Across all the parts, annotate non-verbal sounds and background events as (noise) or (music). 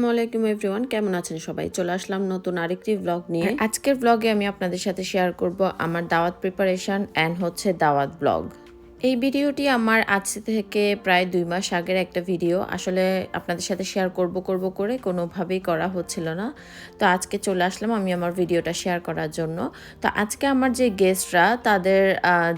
আসসালামু আলাইকুম এভরিওয়ান, কেমন আছেন সবাই? চলে আসলাম নতুন আরেকটি ব্লগ নিয়ে। আজকের ব্লগে আমি আপনাদের সাথে শেয়ার করব আমার দাওয়াত প্রিপারেশন অ্যান্ড হচ্ছে দাওয়াত ব্লগ এই ভিডিওটি আমার আজ থেকে প্রায় দুই মাস আগের একটা ভিডিও। আসলে আপনাদের সাথে শেয়ার করব করব করে কোনোভাবেই করা হচ্ছিল না। তো আজকে চলে আসলাম আমি আমার ভিডিওটা শেয়ার করার জন্য। তো আজকে আমার যে গেস্টরা তাদের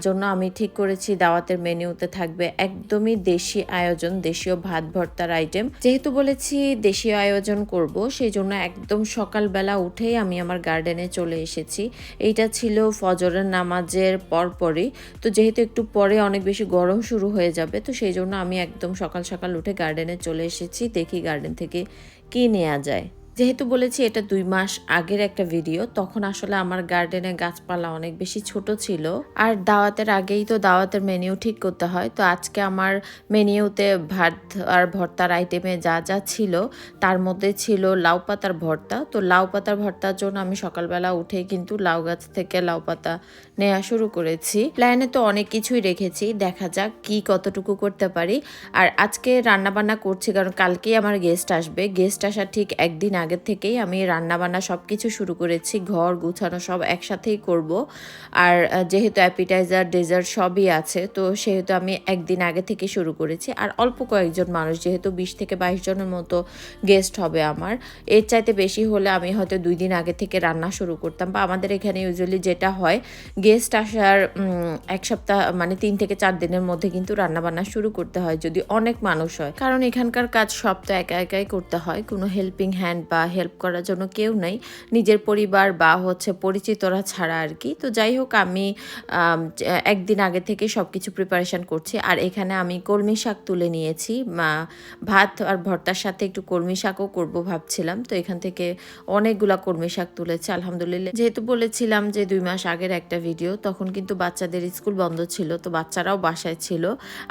জন্য আমি ঠিক করেছি দাওয়াতের মেনুতে থাকবে একদমই দেশি আয়োজন, দেশীয় ভাত ভর্তার আইটেম যেহেতু বলেছি দেশীয় আয়োজন করব, সেই জন্য একদম সকালবেলা উঠেই আমি আমার গার্ডেনে চলে এসেছি। এইটা ছিল ফজরের নামাজের পরপরই। তো যেহেতু একটু পরে অনেক বেশি গরম শুরু হয়ে যাবে, তো সেই জন্য আমি একদম সকাল সকাল উঠে গার্ডেনে চলে এসেছি। দেখি গার্ডেন থেকে কি নেওয়া যায়। যেহেতু বলেছি এটা দুই মাস আগের একটা ভিডিও তখন আসলে আমার গার্ডেনে গাছপালা অনেক বেশি ছোট ছিল। আর দাওয়াতের আগেই তো দাওয়াতের মেনিউ ঠিক করতে হয়। তো আজকে আমার মেনিউতে ভাত আর ভর্তার আইটেমে যা যা ছিল, তার মধ্যে ছিল লাউ পাতার ভর্তা। তো লাউ পাতার ভর্তার জন্য আমি সকালবেলা উঠেই কিন্তু লাউ গাছ থেকে লাউ পাতা নেওয়া শুরু করেছি। প্ল্যানে তো অনেক কিছুই রেখেছি, দেখা যাক কি কতটুকু করতে পারি। আর আজকে রান্না বান্না করছি, কারণ কালকেই আমার গেস্ট আসবে। গেস্ট আসার ঠিক একদিন আগের থেকেই আমি রান্না বান্না সব কিছু শুরু করেছি, ঘর গুছানো সব একসাথেই করব। আর যেহেতু অ্যাপিটাইজার ডেজার্ট সবই আছে, তো সেহেতু আমি একদিন আগে থেকে শুরু করেছি। আর অল্প কয়েকজন মানুষ, যেহেতু বিশ থেকে বাইশ জনের মতো গেস্ট হবে আমার, এর চাইতে বেশি হলে আমি হয়তো দুই দিন আগে থেকে রান্না শুরু করতাম বা আমাদের এখানে ইউজুয়ালি যেটা হয় গেস্ট আসার এক সপ্তাহ মানে তিন থেকে চার দিনের মধ্যে কিন্তু রান্না বান্না শুরু করতে হয় যদি অনেক মানুষ হয়। কারণ এখানকার কাজ সব তো একা একাই করতে হয়, কোনো হেল্পিং হ্যান্ড বা হেল্প করার জন্য কেউ নেই। নিজের পরিবার বা হচ্ছে পরিচিতরা ছাড়া আর কি। তো যাই হোক, আমি একদিন আগে থেকে সব কিছু প্রিপারেশন করছি। আর এখানে আমি কলমি শাক তুলে নিয়েছি। ভাত আর ভর্তার সাথে একটু কলমি শাকও করব ভাবছিলাম। তো এখান থেকে অনেকগুলা কলমি শাক তুলেছে, আলহামদুলিল্লাহ। যেহেতু বলেছিলাম যে দুই মাস আগের একটা ভিডিও তখন কিন্তু বাচ্চাদের স্কুল বন্ধ ছিল, তো বাচ্চারাও বাসায় ছিল।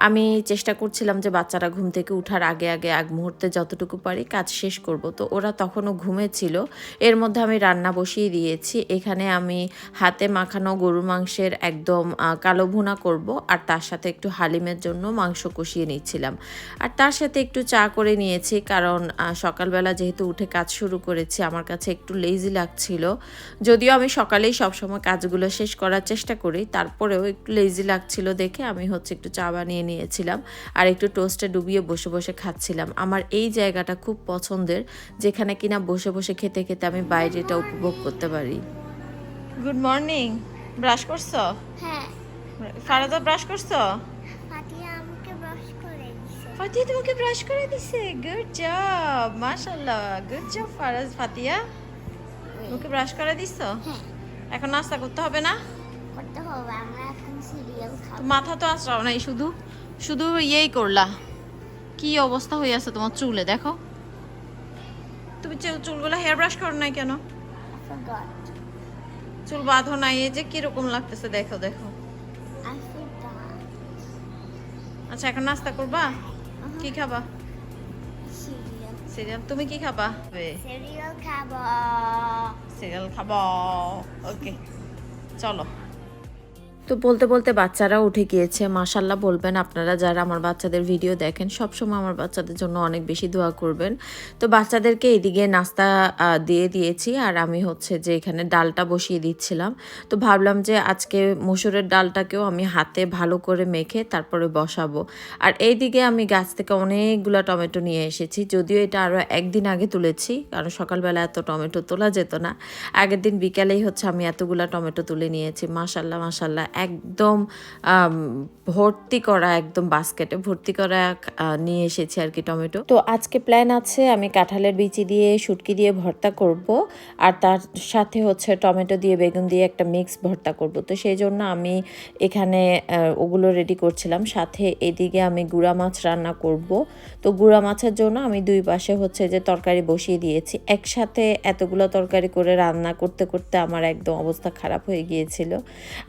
আমি চেষ্টা করছিলাম যে বাচ্চারা ঘুম থেকে উঠার আগে আগে এক মুহূর্তে যতটুকু পারি কাজ শেষ করব। তো ওরা তখনও ঘুমেছিল এর মধ্যে আমি রান্না বসিয়ে দিয়েছি। এখানে আমি হাতে মাখানো গরু মাংসের একদম কালো ভুনা করব আর তার সাথে একটু হালিমের জন্য মাংস কষিয়ে নিচ্ছিলাম। আর তার সাথে একটু চা করে নিয়েছি কারণ সকালবেলা যেহেতু উঠে কাজ শুরু করেছি, আমার কাছে একটু লেজি লাগছিল। যদিও আমি সকালেই সবসময় কাজগুলো শেষ করার চেষ্টা করি, তারপরেও একটু লেজি লাগছিল দেখে আমি হচ্ছে একটু চা বানিয়ে নিয়েছিলাম আর একটু টোস্টে ডুবিয়ে বসে বসে খাচ্ছিলাম। আমার এই জায়গাটা খুব পছন্দের, যেখানে কিনা বসে বসে খেতে খেতে আমি বাইরেটা উপভোগ করতে পারি। গুড মর্নিং ব্রাশ করছ? হ্যাঁ। ফারাদা ব্রাশ করছ? ফাতিয়া আমাকে ব্রাশ করে দিছে। ফাতিয়া তোমাকে ব্রাশ করে দিছে? গুড জব মাশাআল্লাহ। Good job Faraz Fatiya. তোমাকে ব্রাশ করে দিছো? হ্যাঁ। এখন নাস্তা করতে হবে না? করতে হবে আমরা এখন সিরিয়াল তো খাব মাথা তো আসরাও নাই শুধু শুধু ইয়েই করলা। কি অবস্থা হয়ে আছে তোমার চুলে দেখো। তুমি চুল- চুলগুলো হেয়ার ব্রাশ করো নাই কেন? চুল বাঁধো নাই এই যে কীরকম লাগতেছে দেখো দেখো। আচ্ছা এখন নাস্তা করবা? কি খাবা? সিরিয়াল। তুমি কি খাবা? সিরিয়াল খাব। সিরিয়াল খাব। ওকে চলো। তো বলতে বলতে বাচ্চারা উঠে গিয়েছে। মাশাল্লাহ বলবেন আপনারা যারা আমার বাচ্চাদের ভিডিও দেখেন, সবসময় আমার বাচ্চাদের জন্য অনেক বেশি দোয়া করবেন। তো বাচ্চাদেরকে এদিকে নাস্তা দিয়ে দিয়েছি আর আমি হচ্ছে যে এখানে ডালটা বসিয়ে দিচ্ছিলাম। তো ভাবলাম যে আজকে মসুরের ডালটাকেও আমি হাতে ভালো করে মেখে তারপরে বসাবো। আর এইদিকে আমি গাছ থেকে অনেকগুলো টমেটো নিয়ে এসেছি। যদিও এটা আরও একদিন আগে তুলেছি, কারণ সকালবেলা এত টমেটো তোলা যেত না। আগের দিন বিকালেই হচ্ছে আমি এতগুলা টমেটো তুলে নিয়েছি। মাশাল্লাহ মাশাল্লাহ একদম ভর্তি করা, একদম বাস্কেটে ভর্তি করা নিয়ে এসেছি আর কি টমেটো। তো আজকে প্ল্যান আছে, আমি কাঁঠালের বিচি দিয়ে, শুটকি দিয়ে ভর্তা করব। আর তার সাথে হচ্ছে টমেটো দিয়ে, বেগুন দিয়ে একটা মিক্স ভর্তা করব। তো সেই জন্য আমি এখানে ওগুলো রেডি করছিলাম। সাথে এদিকে আমি গুঁড়া মাছ রান্না করব। তো গুঁড়া মাছের জন্য আমি দুই পাশে হচ্ছে যে তরকারি বসিয়ে দিয়েছি। একসাথে এতগুলো তরকারি করে রান্না করতে করতে আমার একদম অবস্থা খারাপ হয়ে গিয়েছিল।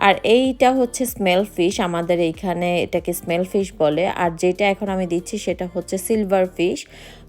আর এই এইটা হচ্ছে স্মেল ফিশ আমাদের এইখানে এটাকে স্মেল ফিশ বলে। আর যেটা এখন আমি দিচ্ছি সেটা হচ্ছে সিলভার ফিশ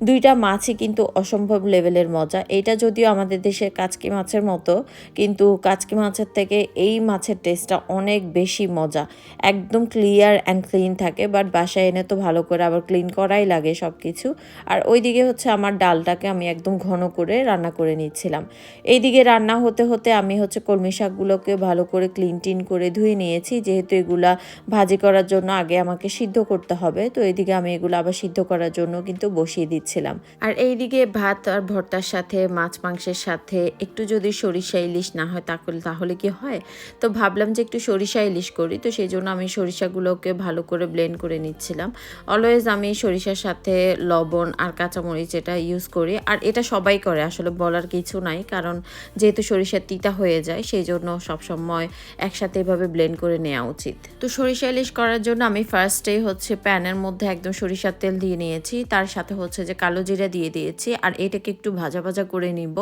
দুইটা মাছই কিন্তু অসম্ভব লেভেলের মজা। এটা যদিও আমাদের দেশের কাচকি মাছের মতো, কিন্তু কাচকি মাছের থেকে এই মাছের টেস্টটা অনেক বেশি মজা। একদম ক্লিয়ার অ্যান্ড ক্লিন থাকে বাট বাসায় এনে তো ভালো করে আবার ক্লিন করাই লাগে সব কিছু আর ওইদিকে হচ্ছে আমার ডালটাকে আমি একদম ঘন করে রান্না করে নিচ্ছিলাম। এইদিকে রান্না হতে হতে আমি হচ্ছে কলমি শাকগুলোকে ভালো করে ক্লিন টিন করে ধুয়ে নিয়েছি, যেহেতু এগুলা ভাজি করার জন্য আগে আমাকে সিদ্ধ করতে হবে। তো এইদিকে আমি এগুলো আবার সিদ্ধ করার জন্য কিন্তু বসিয়ে দিচ্ছিলাম। আর এইদিকে ভাত আর ভর্তার সাথে, মাছ মাংসের সাথে একটু যদি সরিষা ইলিশ না হয় তাহলে কি হয়? তো ভাবলাম যে একটু সরিষা ইলিশ করি, তো সেই জন্য আমি সরিষাগুলোকে ভালো করে ব্লেন্ড করে নিচ্ছিলাম। অলওয়েজ আমি সরিষার সাথে লবণ আর কাঁচামরিচ এটা ইউজ করি, আর এটা সবাই করে, আসলে বলার কিছু নাই, কারণ যেহেতু সরিষার তিতা হয়ে যায়, সেই জন্য সবসময় একসাথে এভাবে ব্লেন্ড করে নেওয়া উচিত। তো সরিষা ইলিশ করার জন্য আমি ফার্স্টে হচ্ছে প্যানের মধ্যে একদম সরিষার তেল দিয়ে নিয়েছি। তার সাথে হচ্ছে যে কালো জিরা দিয়ে দিয়েছি আর এটাকে একটু ভাজা ভাজা করে নিব।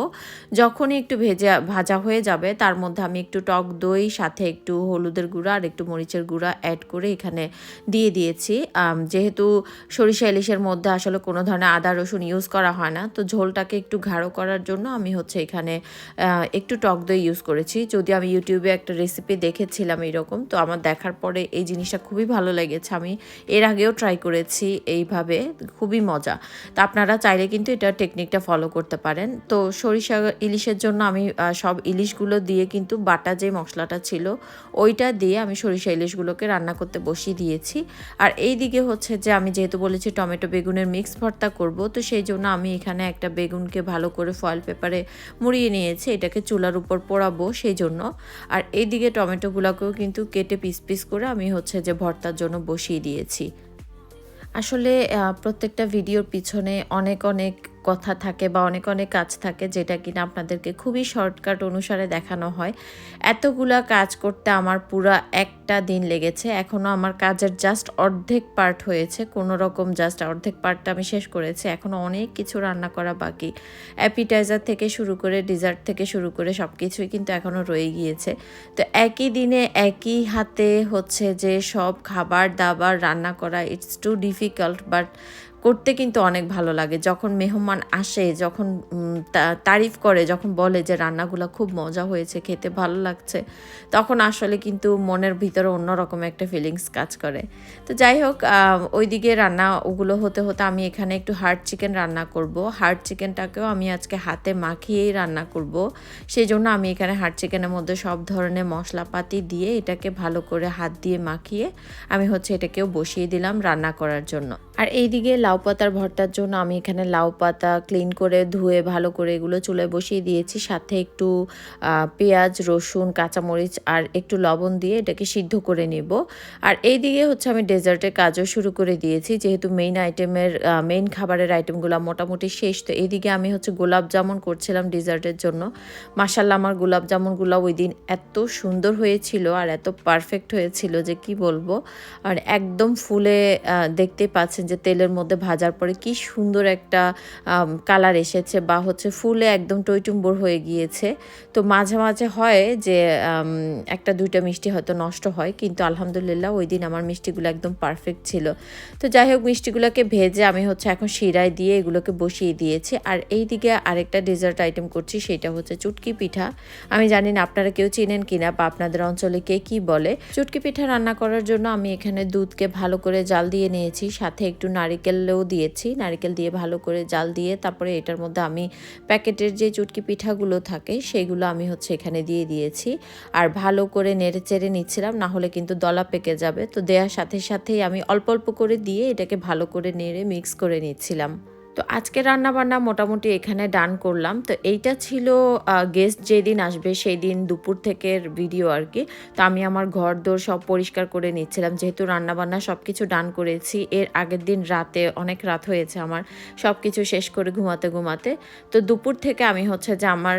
যখনই একটু ভেজা, ভাজা হয়ে যাবে তার মধ্যে আমি একটু টক দই, সাথে একটু হলুদের গুঁড়া আর একটু মরিচের গুঁড়া অ্যাড করে এখানে দিয়ে দিয়েছি। যেহেতু সরিষা ইলিশের মধ্যে আসলে কোনো ধরনের আদা, রসুন ইউজ করা হয় না, তো ঝোলটাকে একটু গাঢ় করার জন্য আমি হচ্ছে এখানে একটু টক দই ইউজ করেছি। যদি আমি ইউটিউবে একটা রেসিপি দেখেছিলাম এরকম। তো আমার দেখার পরে এই জিনিসটা খুবই ভালো লেগেছে। আমি এর আগেও ট্রাই করেছি এইভাবে, খুবই মজা। তো আপনারা চাইলে কিন্তু এটা টেকনিকটা ফলো করতে পারেন। তো সরিষা ইলিশের জন্য আমি সব ইলিশগুলো দিয়ে কিন্তু বাটা যে মশলাটা ছিল, ওইটা দিয়ে আমি সরিষা ইলিশগুলোকে রান্না করতে বসিয়ে দিয়েছি। আর এই দিকে হচ্ছে যে আমি যেহেতু বলেছি টমেটো বেগুনের মিক্স ভর্তা করব, তো সেই জন্য আমি এখানে একটা বেগুনকে ভালো করে ফয়েল পেপারে মুড়িয়ে নিয়েছি। এটাকে চুলার উপর পোড়াবো সেই জন্য। আর এইদিকে টমেটোগুলোকেও কিন্তু কেটে পিস পিস করে আমি হচ্ছে যে ভর্তার জন্য বসিয়ে দিয়েছি। আসলে প্রত্যেকটা ভিডিওর পিছনে অনেক অনেক কথা থাকে বা অনেক অনেক কাজ থাকে যেটা কিনা আপনাদেরকে খুবই শর্টকাট অনুসারে দেখানো হয়। এতগুলা কাজ করতে আমার পুরা একটা দিন লেগেছে। এখনও আমার কাজের জাস্ট অর্ধেক পার্ট হয়েছে। কোনো রকম জাস্ট অর্ধেক পার্টটা আমি শেষ করেছি। এখনও অনেক কিছু রান্না করা বাকি। অ্যাপিটাইজার থেকে শুরু করে ডিজার্ট থেকে শুরু করে সব কিছুই কিন্তু এখনও রয়ে গিয়েছে। তো একই দিনে একই হাতে হচ্ছে যে সব খাবার দাবার রান্না করা ইটস টু ডিফিকাল্ট বাট করতে কিন্তু অনেক ভালো লাগে। যখন মেহমান আসে যখন তারিফ করে যখন বলে যে রান্নাগুলো খুব মজা হয়েছে খেতে ভালো লাগছে তখন আসলে কিন্তু মনের ভিতরে অন্যরকম একটা ফিলিংস কাজ করে। তো যাই হোক আহ, ওইদিকে রান্না ওগুলো হতে হতে আমি এখানে একটু হার্ড চিকেন রান্না করব। হার্ড চিকেনটাকেও আমি আজকে হাতে মাখিয়েই রান্না করব। সেই জন্য আমি এখানে হার্ড চিকেনের মধ্যে সব ধরনের মশলাপাতি দিয়ে এটাকে ভালো করে হাত দিয়ে মাখিয়ে আমি হচ্ছে এটাকেও বসিয়ে দিলাম রান্না করার জন্য। আর এইদিকে লাউ পাতার ভর্তার জন্য আমি এখানে লাউ পাতা ক্লিন করে, ধুয়ে, ভালো করে এগুলো চুলে বসিয়ে দিয়েছি। সাথে একটু পেঁয়াজ, রসুন, কাঁচামরিচ আর একটু লবণ দিয়ে এটাকে সিদ্ধ করে নেব। আর এইদিকে হচ্ছে আমি ডেজার্টের কাজও শুরু করে দিয়েছি। যেহেতু মেইন আইটেমের মেইন খাবারের আইটেমগুলো মোটামুটি শেষ, তো এইদিকে আমি হচ্ছে গোলাপ জামুন করছিলাম ডেজার্টের জন্য। মাসাল্লাহ আমার গোলাপ জামুনগুলো ওই দিন এত সুন্দর হয়েছিল আর এত পারফেক্ট হয়েছিল যে কি বলব? আর একদম ফুলে দেখতে পাচ্ছেন যে তেলের মধ্যে ভাজার পরে কি সুন্দর একটা কালার এসেছে বা হচ্ছে ফুলে একদম টইটুম্বর হয়ে গিয়েছে। তো মাঝে মাঝে হয় যে একটা দুইটা মিষ্টি হয়তো নষ্ট হয়, কিন্তু আলহামদুলিল্লাহ ওই দিন আমার মিষ্টিগুলো একদম পারফেক্ট ছিল। তো যাই হোক, মিষ্টিগুলোকে ভেজে আমি হচ্ছে এখন শিরায় দিয়ে এগুলোকে বসিয়ে দিয়েছি। আর এই দিকে আরেকটা ডেজার্ট আইটেম করছি, সেটা হচ্ছে চুটকি পিঠা। আমি জানি না আপনারা কেউ চিনেন কিনা বা আপনাদের অঞ্চলে কে কি বলে। চুটকি পিঠা রান্না করার জন্য আমি এখানে দুধকে ভালো করে জাল দিয়ে নিয়েছি, সাথে একটু নারিকেলও দিয়েছি। নারকেল দিয়ে ভালো করে জাল দিয়ে তারপরে এটার মধ্যে আমি প্যাকেটের যে চুটকি পিঠাগুলো থাকে সেগুলো আমি হচ্ছে এখানে দিয়ে দিয়েছি। আর ভালো করে নেড়ে চেড়ে নিচ্ছিলাম, না হলে কিন্তু দলা পেকে যাবে। তো দেওয়ার সাথে সাথেই আমি অল্প অল্প করে দিয়ে এটাকে ভালো করে নেড়ে মিক্স করে নিচ্ছিলাম। তো আজকে রান্না বান্না মোটামুটি এখানে ডান করলাম। তো এইটা ছিল গেস্ট যেদিন আসবে সেই দিন দুপুর থেকে ভিডিও আর কি। তো আমি আমার ঘর দোর সব পরিষ্কার করে নিচ্ছিলাম। যেহেতু রান্না বান্না সব কিছু ডান করেছি, এর আগের দিন রাতে, অনেক রাত হয়েছে আমার সব কিছু শেষ করে ঘুমাতে ঘুমাতে। তো দুপুর থেকে আমি হচ্ছে যে আমার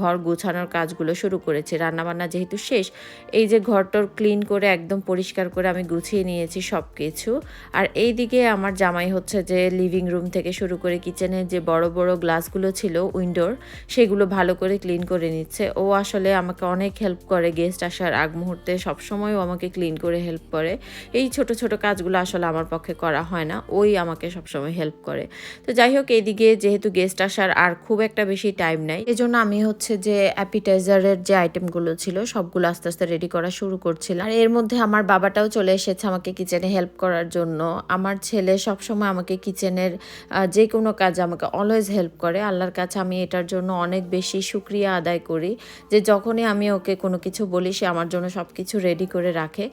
ঘর গুছানোর কাজগুলো শুরু করেছি। রান্নাবান্না যেহেতু শেষ, এই যে ঘরটর ক্লিন করে একদম পরিষ্কার করে আমি গুছিয়ে নিয়েছি সব কিছু আর এই দিকে আমার জামাই হচ্ছে যে লিভিং রুম থেকে শুরু শুরু করে কিচেনের যে বড় বড় গ্লাসগুলো ছিল, উইন্ডোর, সেগুলো ভালো করে ক্লিন করে নিচ্ছে। ও আসলে আমাকে অনেক হেল্প করে, গেস্ট আসার আগ মুহূর্তে সবসময় ও আমাকে ক্লিন করে হেল্প করে। এই ছোট ছোট কাজগুলো আসলে আমার পক্ষে করা হয় না, ওই আমাকে সবসময় হেল্প করে। তো যাই হোক, এইদিকে যেহেতু গেস্ট আসার আর খুব একটা বেশি টাইম নাই, এজন্য আমি হচ্ছে যে অ্যাপিটাইজারের যে আইটেমগুলো ছিল, সবগুলো আস্তে আস্তে রেডি করা শুরু করছিলাম। আর এর মধ্যে আমার বাবাটাও চলে এসেছে আমাকে কিচেনে হেল্প করার জন্য। আমার ছেলে সবসময় আমাকে কিচেনের যে কোনো কাজ আমাকে অলওয়েজ হেল্প করে। আল্লাহর কাছে আমি এটার জন্য অনেক বেশি সুক্রিয়া আদায় করি যে যখনই আমি ওকে কোনো কিছু বলি, সে আমার জন্য সব কিছু রেডি করে রাখে।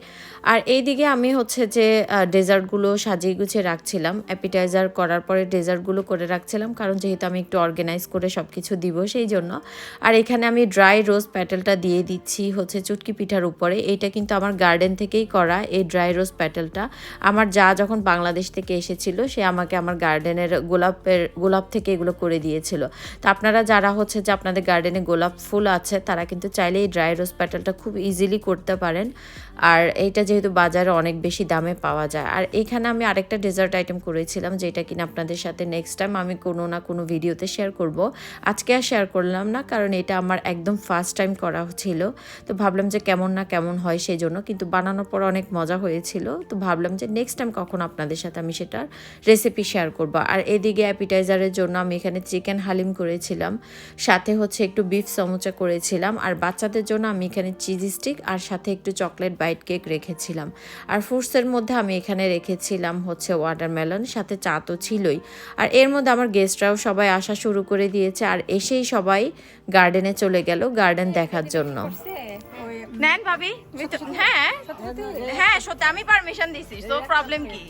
আর এইদিকে আমি হচ্ছে যে ডেজার্টগুলো সাজিয়ে গুছিয়ে রাখছিলাম। অ্যাপিটাইজার করার পরে ডেজার্টগুলো করে রাখছিলাম, কারণ যেহেতু আমি একটু অর্গানাইজ করে সব কিছু দিব সেই জন্য। আর এখানে আমি ড্রাই রোজ প্যাটেলটা দিয়ে দিচ্ছি হচ্ছে চুটকি পিঠার উপরে। এইটা কিন্তু আমার গার্ডেন থেকেই করা এই ড্রাই রোজ প্যাটেলটা আমার যা যখন বাংলাদেশ থেকে এসেছিল, সে আমাকে আমার গার্ডেনের গোলাপের, গোলাপ থেকে এগুলো করে দিয়েছিল। তো আপনারা যারা হচ্ছে যে আপনাদের গার্ডেনে গোলাপ ফুল আছে, তারা কিন্তু চাইলে এই ড্রাই রোজ প্যাটেলটা খুব ইজিলি করতে পারেন। আর এইটা যেহেতু বাজারে অনেক বেশি দামে পাওয়া যায়। আর এখানে আমি আরেকটা ডেজার্ট আইটেম করেছিলাম, যেটা কিনা আপনাদের সাথে নেক্সট টাইম আমি কোনো না কোনো ভিডিওতে শেয়ার করব। আজকে আর শেয়ার করলাম না, কারণ এটা আমার একদম ফার্স্ট টাইম করা ছিল। তো ভাবলাম যে কেমন না কেমন হয় সেই জন্য কিন্তু বানানোর পর অনেক মজা হয়েছিল। তো ভাবলাম যে নেক্সট টাইম কখন আপনাদের সাথে আমি সেটার রেসিপি শেয়ার করব। আর এদিকে অ্যাপিটাইজারের জন্য আমি এখানে চিকেন হালিম করেছিলাম। সাথে হচ্ছে একটু বিফ সমুচা করেছিলাম। আর বাচ্চাদের জন্য আমি এখানে চিজ স্টিক আর সাথে একটু চকলেট বাইট কেক রেখেছিলাম। আর ফ্রুটসের মধ্যে আমি এখানে রেখেছিলাম হচ্ছে ওয়াটারমেলন, সাথে চা তো ছিলই। আর এর মধ্যে আমার গেস্টরাও সবাই আসা শুরু করে দিয়েছে। আর এসেই সবাই গার্ডেনে চলে গেল গার্ডেন দেখার জন্য। নেন ভাবি ভিতর- হ্যাঁ? হ্যাঁ সত্যি আমি পারমিশন দিছি তো প্রবলেম কি?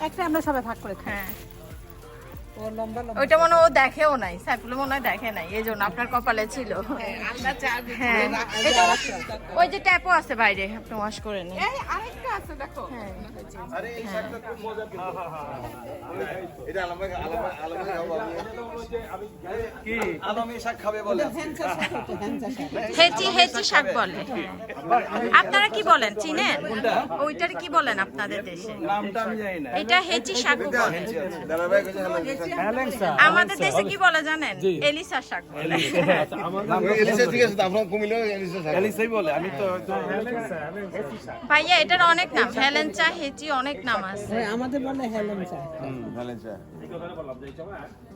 একটা আমরা সবাই ভাগ করে হ্যাঁ। ও লম্বা লম্বা। ওইটা মনে হয় ও দেখেও নাই সাইফুল মনে হয় দেখে নাই এই জন্য আপনার কপালে ছিল। হ্যাঁ ওই যে ট্যাপও আছে বাইরে আপনি ওয়াশ করে নিন। আরেকটা আছে দেখো। এটা শাক বলে। হেচি হেচি শাক আপনারা কি বলেন চিনেন? ওইটার কি বলেন আপনাদের দেশে? নামটা আমি জানি না। এটা হেচি শাক আমাদের দেশে কি বলে জানেন? এলিসা শাক বলে। এলিসা। ঠিক আছে আপনারা কুমিল্লা এলিসা শাক? এলিসাই বলে আমি তো ভাইয়া এটার অনেক নাম। হেলেঞ্চা হেচি অনেক নাম আছে। আমাদের বলে হেলেন চা। ভালেনসা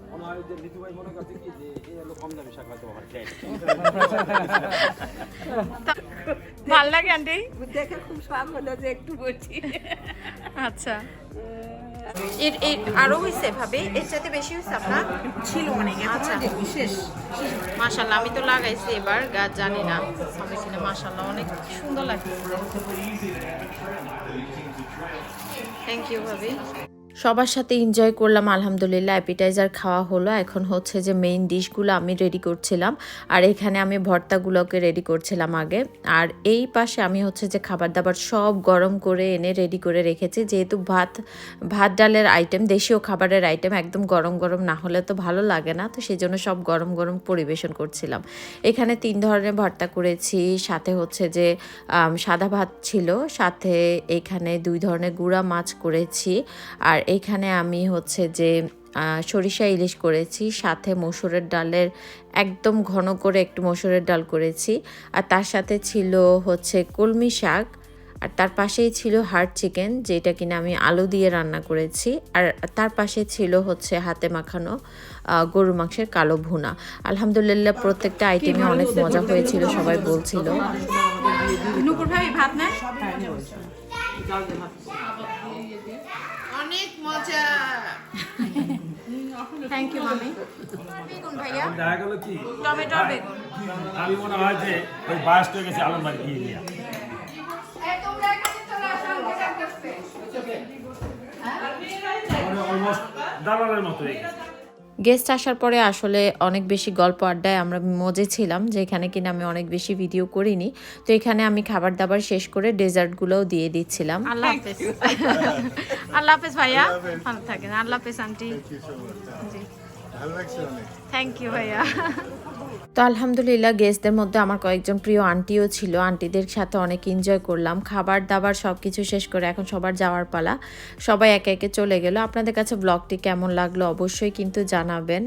(laughs) ভালো লাগে আন্টি? দেখে খুব শখ হলো যে একটু বলছি আচ্ছা। এর এর আরও হইছে ভাবে এর চাইতে বেশি হইছে আপনার? ছিল অনেক আচ্ছা। আচ্ছা বিশেষ। মাশাল্লাহ আমি তো লাগাইছি এবার গাছ জানি না। মাশাল্লাহ অনেক সুন্দর লাগছে থ্যাংক ইউ ভাবি। সবার সাথে এনজয় করলাম, আলহামদুলিল্লাহ অ্যাপিটাইজার খাওয়া হলো। এখন হচ্ছে যে মেইন ডিশগুলো আমি রেডি করছিলাম, আর এখানে আমি ভর্তাগুলোকে রেডি করছিলাম আগে। আর এই পাশে আমি হচ্ছে যে খাবার দাবার সব গরম করে এনে রেডি করে রেখেছি। যেহেতু ভাত ভাত ডালের আইটেম দেশীয় খাবারের আইটেম একদম গরম গরম না হলে তো ভালো লাগে না, তো সেই জন্য সব গরম গরম পরিবেশন করছিলাম। এখানে তিন ধরনের ভর্তা করেছি, সাথে হচ্ছে যে সাদা ভাত ছিল, সাথে এখানে দুই ধরনের গুঁড়া মাছ করেছি। আর এখানে আমি হচ্ছে যে সরিষা ইলিশ করেছি, সাথে মসুরের ডালের একদম ঘন করে একটু মসুরের ডাল করেছি। আর তার সাথে ছিল হচ্ছে কলমি শাক, আর তার পাশেই ছিল হার্ড চিকেন, যেটা কিনা আমি আলু দিয়ে রান্না করেছি। আর তার পাশে ছিল হচ্ছে হাতে মাখানো গরু মাংসের কালো ভুনা। আলহামদুলিল্লাহ প্রত্যেকটা আইটেমে অনেক মজা হয়েছিল, সবাই বলছিল। ভাত অনেক মজা। থ্যাংক ইউ মামি বেগুন ভাইয়া? দেখা গেল কি? টমেটো আর বেগুন। আমি মনে হয় যে ওই বাস্ট হয়ে গেছে আলম বাড়ি গিয়ে নিয়ে দালালের মতো হয়ে গেছে। গেস্ট আসার পরে আসলে অনেক বেশি গল্প আড্ডায় আমরা মজে ছিলাম যেখানে কিনা আমি অনেক বেশি ভিডিও করিনি। তো এখানে আমি খাবার দাবার শেষ করে ডেজার্টগুলোও দিয়ে দিচ্ছিলাম। আল্লাহ হাফেজ। (laughs) আল্লাহ হাফেজ ভাইয়া। ভালো থাকেন। আল্লাহ হাফেজ আন্টি। জি। ভালো লাগছে অনেক। থ্যাংক ইউ ভাইয়া। তো আলহামদুলিল্লাহ গেস্টদের মধ্যে আমার কয়েকজন প্রিয় আন্টিও ছিল। আন্টিদের সাথে অনেক এনজয় করলাম। খাবার দাবার সব কিছু শেষ করে এখন সবার যাওয়ার পালা। সবাই একে একে চলে গেল। আপনাদের কাছে ব্লগটি কেমন লাগল অবশ্যই কিন্তু জানাবেন।